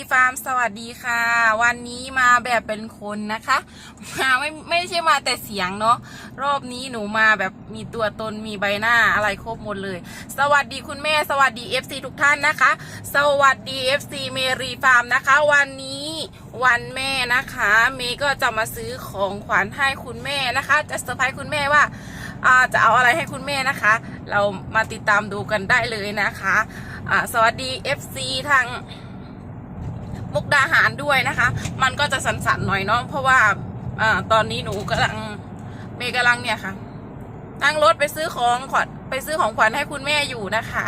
รีฟาร์มสวัสดีค่ะ วันนี้มาแบบเป็นคนนะคะมาไม่ไม่ใช่มาแต่เสียงเนาะรอบนี้หนูมาแบบมีตัวตนมีใบหน้าอะไรครบหมดเลย สวัสดีคุณแม่สวัสดี FC ทุกท่านนะคะ สวัสดี FC เมรีฟาร์มนะคะ วันนี้วันแม่นะคะ เมย์ก็จะมาซื้อของขวัญให้คุณแม่นะคะ จะเซอร์ไพรส์คุณแม่ว่าจะเอาอะไรให้คุณแม่นะคะ เรามาติดตามดูกันได้เลยนะคะสวัสดี FC ทาง มุกดาหารด้วยนะคะ มันก็จะสั่นๆหน่อยเนาะเพราะว่าอตอนนี้หนูกำลังเมย์กำลังเนี่ยค่ะนั่งรถไปซื้อของขวัญไปซื้อของขวัญให้คุณแม่อยู่นะคะ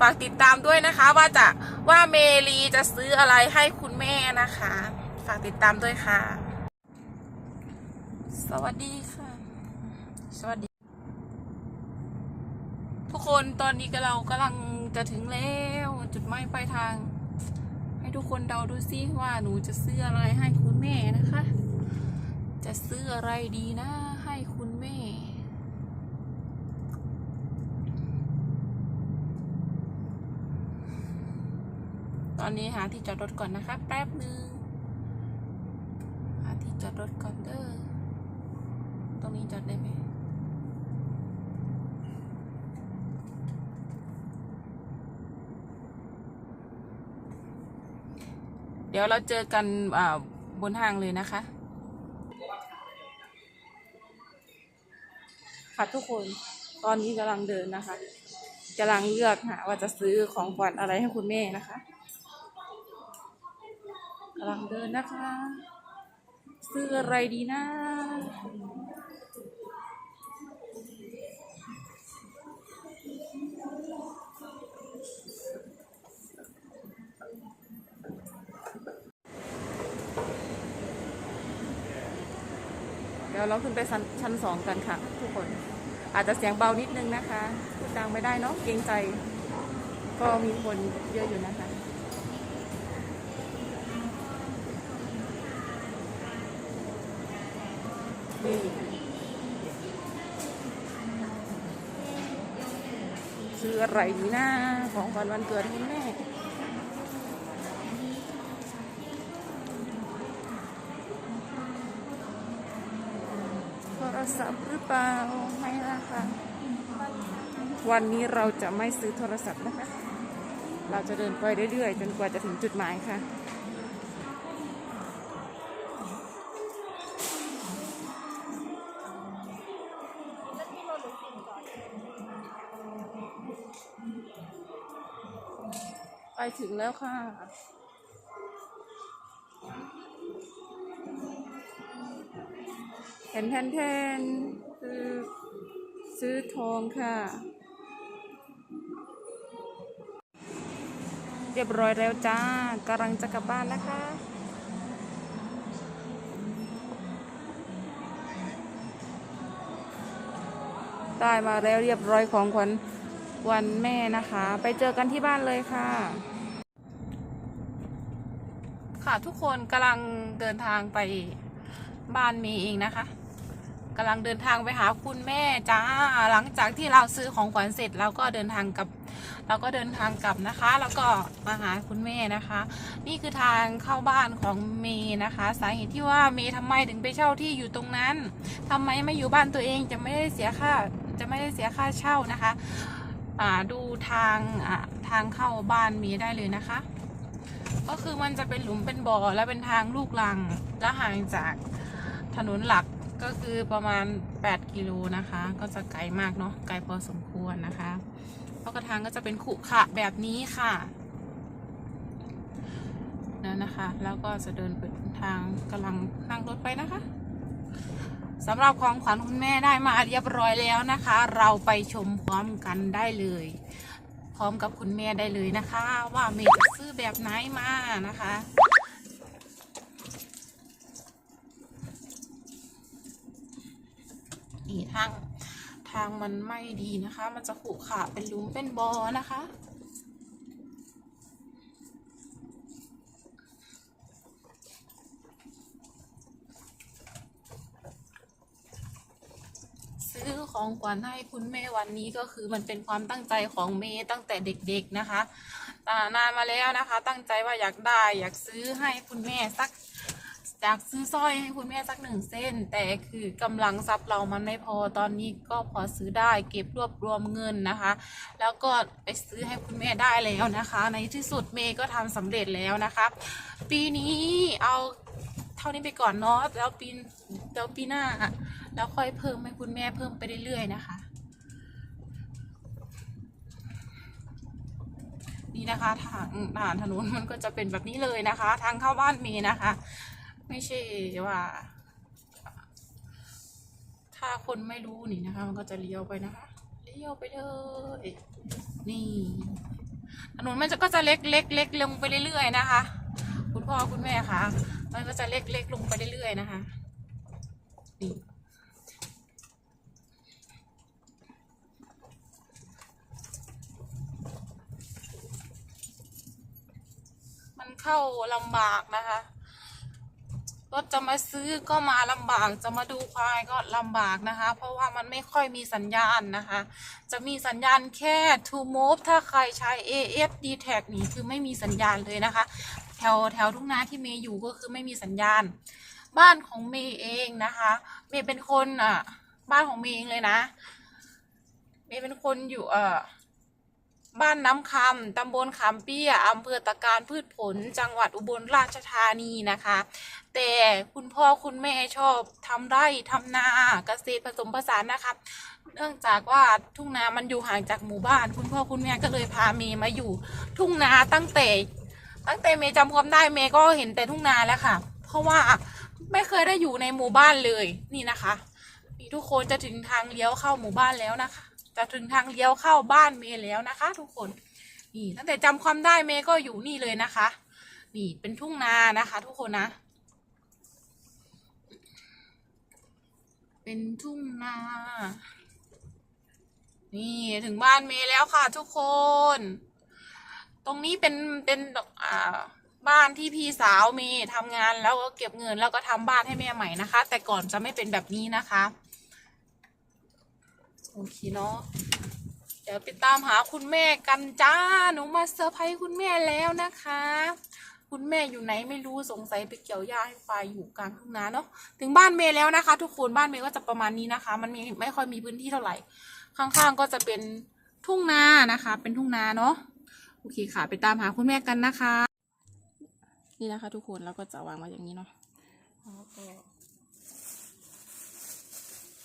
ฝากติดตามด้วยนะคะ ว่าจะว่าเมลีจะซื้ออะไรให้คุณแม่นะคะ ฝากติดตามด้วยค่ะ สวัสดีค่ะ สวัสดี ทุกคนตอนนี้ก็เรากำลังจะถึงแล้ว จุดหมายปลายทาง ทุกคนเดาดูซิว่าหนูจะซื้ออะไรให้คุณแม่นะคะ จะซื้ออะไรดีนะให้คุณแม่ ตอนนี้หาที่จอดรถก่อนนะคะ แป๊บหนึ่งหาที่จอดรถก่อนเด้อตรงนี้จอดได้ไหม เดี๋ยวเราเจอกันบนห้างเลยนะคะ ค่ะทุกคนตอนนี้กำลังเดินนะคะกำลังเลือกหาว่าจะซื้อของขวัญอะไรให้คุณแม่นะคะกำลังเดินนะคะ ซื้ออะไรดีนะ เดี๋ยวเราขึ้นไปชั้นสองกันค่ะ ทุกคน อาจจะเสียงเบานิดนึงนะคะพูดดังไม่ได้เนาะเกรงใจ ก็มีคนเยอะอยู่นะคะนี่ซื้ออะไรดีนะของวัญวันเกิดคุณแม่ หรือเปล่าไม่นะคะวันนี้เราจะไม่ซื้อโทรศัพท์นะคะ เราจะเดินไปเรื่อยๆ จนกว่าจะถึงจุดหมายค่ะไปถึงแล้วค่ะ แทนแทนแทนคือซื้อทองค่ะ เรียบร้อยแล้วจ้ากำลังจะกลับบ้านนะคะได้มาแล้วเรียบร้อยของขวัญวันแม่นะคะ ไปเจอกันที่บ้านเลยค่ะ ค่ะทุกคนกำลังเดินทางไปบ้านมย์เองนะคะ กำลังเดินทางไปหาคุณแม่จ้า หลังจากที่เราซื้อของขวัญเสร็จเราก็เดินทางกลับ เราก็เดินทางกลับนะคะ แล้วก็มาหาคุณแม่นะคะ นี่คือทางเข้าบ้านของเมย์นะคะ สาเหตุที่ว่าเมย์ทำไมถึงไปเช่าที่อยู่ตรงนั้นทำไมไม่อยู่บ้านตัวเองจะไม่ได้เสียค่าจะไม่ได้เสียค่าเช่านะคะอ่าดูทางอ่าทางเข้าบ้านเมย์ได้เลยนะคะ ก็คือมันจะเป็นหลุมเป็นบ่อและเป็นทางลูกลังและห่างจากถนนหลัก ก็คือประมาณ 8 กิโลนะคะ ก็จะไกลมากเนาะไกลพอสมควรนะคะเพราะกระทางก็จะเป็นขุขะแบบนี้ค่ะนั่นนะคะ แล้วก็จะเดินไปทางกำลังนั่งรถไปนะคะสำหรับของขวัญคุณแม่ได้มาเรียบร้อยแล้วนะคะ เราไปชมพร้อมกันได้เลย พร้อมกับคุณแม่ได้เลยนะคะ ว่าเมย์จะซื้อแบบไหนมานะคะีทางทางมันไม่ดีนะคะ มันจะขรุขระเป็นลุมเป็นบอนะคะซื้อของขวัญให้คุณแม่วันนี้ก็คือมันเป็นความตั้งใจของเมย์ตั้งแต่เด็กๆนะคะนานมาแล้วนะคะ ตั้งใจว่าอยากได้อยากซื้อให้คุณแม่สัก อยากซื้อสร้อยให้คุณแม่สักหนึ่งเส้น แต่คือกำลังทรัพย์เรามันไม่พอตอนนี้ก็พอซื้อได้เก็บรวบรวมเงินนะคะ แล้วก็ไปซื้อให้คุณแม่ได้แล้วนะคะ ในที่สุดเมย์ก็ทำสำเร็จแล้วนะคะปีนี้เอาเท่านี้ไปก่อนเนาะแล้วปีแล้วปีหน้า แล้วค่อยเพิ่มให้คุณแม่เพิ่มไปเรื่อยๆนะคะนี่นะคะทางผ่านถนนมันก็จะเป็นแบบนี้เลยนะคะ ทางเข้าบ้านเมย์นะคะ ไม่ใช่ว่า ถ้าคนไม่รู้นี่นะคะ มันก็จะเลี้ยวไปนะคะ เลี้ยวไปเลยนี่ถนนมันจะก็จะเล็กเล็กเล็กลงไปเรื่อยๆนะคะ คุณพ่อคุณแม่คะมันก็จะเล็กเล็กลงไปเรื่อยๆนะคะนี่มันเข้าลำบากนะคะ รถจะมาซื้อก็มาลำบากจะมาดูควายก็ลำบากนะคะ เพราะว่ามันไม่ค่อยมีสัญญาณนะคะ จะมีสัญญาณแค่ To Move ถ้าใครใช้ AS d t a g นี่คือไม่มีสัญญาณเลยนะคะ แถวแถวทุ่งนาที่เมย์อยู่ก็คือไม่มีสัญญาณ บ้านของเมย์เองนะคะเมย์เป็นคนอะบ้านของเมย์เองเลยนะเมย์เป็นคนอยู่เอ่อ บ้านน้ำคำตำบลขามเปี้ยอำเภอตะการพืชผล จังหวัดอุบลราชธานีนะคะ แต่คุณพ่อคุณแม่ชอบทำไร่ทำนาเกษตรผสมผสานนะคะ เนื่องจากว่าทุ่งนามันอยู่ห่างจากหมู่บ้าน คุณพ่อคุณแม่ก็เลยพาเมย์มาอยู่ทุ่งนาตั้งแต่ ตั้งแต่เมย์จำความได้เมย์ก็เห็นแต่ทุ่งนาแล้วค่ะ เพราะว่าไม่เคยได้อยู่ในหมู่บ้านเลยนี่นะคะทุกคนจะถึงทางเลี้ยวเข้าหมู่บ้านแล้วนะคะ จะถึงทางเลี้ยวเข้าบ้านเมย์แล้วนะคะ ทุกคน นี่ตั้งแต่จำความได้เมย์ก็อยู่นี่เลยนะคะ นี่เป็นทุ่งนานะคะ ทุกคนนะ เป็นทุ่งนา นี่ถึงบ้านเมย์แล้วค่ะ ทุกคน ตรงนี้เป็นเป็นอ่าบ้านที่พี่สาวเมย์ทำงานแล้วก็เก็บเงินแล้วก็ทำบ้านให้แม่ใหม่นะคะ แต่ก่อนจะไม่เป็นแบบนี้นะคะ โอเคเนาะเดี๋ยวไปตามหาคุณแม่กันจ้า หนูมาเซอร์ไพรส์คุณแม่แล้วนะคะ คุณแม่อยู่ไหนไม่รู้สงสัยไปเกี่ยวหญ้าให้ควายอยู่กลางทุ่งนาเนาะ ถึงบ้านเมย์แล้วนะคะ ทุกคนบ้านเมย์ก็จะประมาณนี้นะคะ มันมีไม่ค่อยมีพื้นที่เท่าไหร่ ข้างๆก็จะเป็นทุ่งนานะคะ เป็นทุ่งนาเนาะ โอเคค่ะ ไปตามหาคุณแม่กันนะคะ นี่นะคะ ทุกคนแล้วก็จะวางไว้อย่างนี้เนาะแล้วก็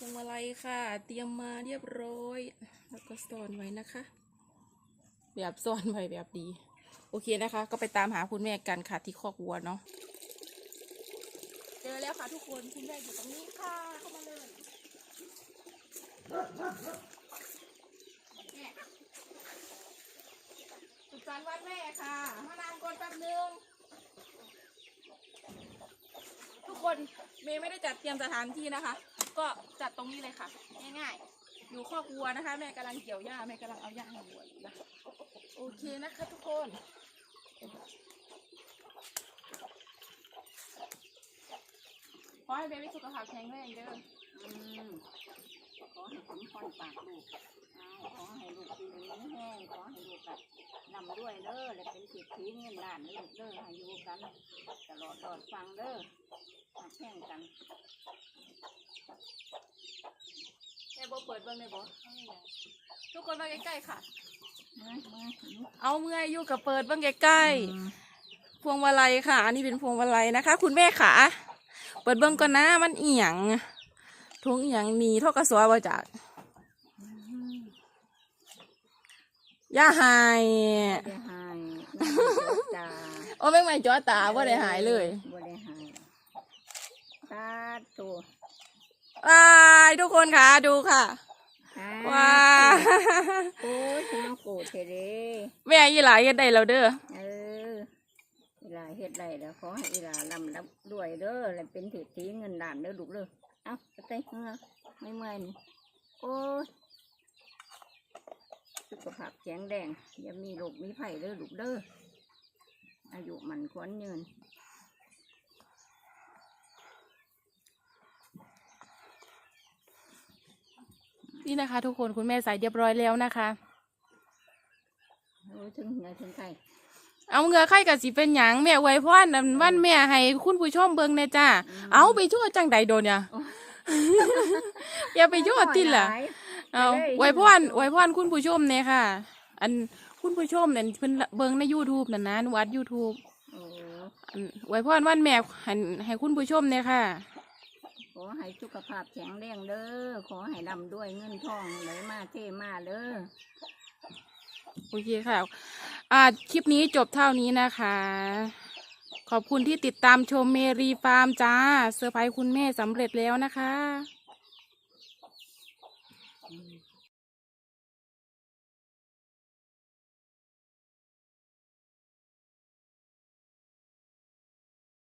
พวงมาลัยค่ะ เตรียมมาเรียบร้อย แล้วก็ซ่อนไว้นะคะ แบบซ่อนไว้แบบดี โอเคนะคะ ก็ไปตามหาคุณแม่กันค่ะที่คอกวัวเนาะเจอแล้วค่ะทุกคนคุณแม่อยู่ตรงนี้ค่ะเข้ามาเลยสุขสันต์วันแม่ค่ะ มานานก่อนแป๊บนึงทุกคนเมย์ไม่ได้จัดเตรียมสถานที่นะคะ ก็จัดตรงนี้เลยค่ะ ง่ายๆ อยู่คอกวัวนะคะ แม่กำลังเกี่ยวหญ้าแม่กำลังเอาหญ้าให้วัวอยู่นะคะโอเคนะคะทุกคน ขอให้เบบี้สุขภาพแข็งแรงเด้ออืมขอให้ผมพรปากลูกเอาขอให้ลูกดีไม่แห้งขอให้ลูกแบบนำด้วยเด้อและเป็นสิทธิเงินล้านลูกเด้อให้อยู่กันตลอดตลอดฟังเด้อ มาแข่งกันแม่โบเปิดเบิ้งเลยบอทุกคนมาใกล้ๆค่ะ มามาหนูเอาเมื่อยอยู่กับเปิดเบิ้งใกล้ๆพวงมาลัยค่ะ อันนี้เป็นพวงมาลัยนะคะ คุณแม่ขาเปิดเบิ้งก่อนนะมันเอียงทุงเอียงมีเท่ากระสวบ่จากย่าหายได้หายจ้าโอ้แม่งไม่จ้อตาว่าได้หายเลยบ่ได้หายตาตัวว้ายทุกคนค่ะดูค่ะว้าโอ้ยน้องโกรธเทเด้แม่ยี่หลายเฮ็ดได้แล้วเด้อเอออีหลาเฮ็ดไรแล้วขอให้อีหลาลำรับด้วยเด้อและเป็นเศรษฐีเงินล้านเด้อลูกเด้อเอาไปเต้นเงาไม่เมื่อยนี่โอ้ยสุขภาพแข็งแรงอย่ามีโรคมีไผ่เด้อลูกเด้ออายุมันควรยืน นี่นะคะ ทุกคนคุณแม่ใส่เรียบร้อยแล้วนะคะโอ้ยถึงไหนถึงใครเอาเหงือไข่กับสิเป็นหยังแม่อวยพรอันวันแม่ให้คุณผู้ชมเบิ่งแน่จ้าเอาไปชั่วจังใดโดนเนี่ยอย่าไปชั่วติล่ะเอาอวยพรอวยพรคุณผู้ชมเนี่ยค่ะ อันคุณผู้ชมเนี่ยเพิ่นเบิ่งใน YouTube นั่นนะหนูอัด YouTube โอ้อันอวยพรวันแม่ให้ให้คุณผู้ชมเนี่ยค่ะข อให้สุขภาพแข็งแรงเด้อ ขอให้ดำด้วยเงินทองไหลมาเทมาเด้อ โอเคค่ะ อ่า คลิปนี้จบเท่านี้นะคะ ขอบคุณที่ติดตามชมเมรีฟาร์มจ้า เซอร์ไพรส์คุณแม่สำเร็จแล้วนะคะ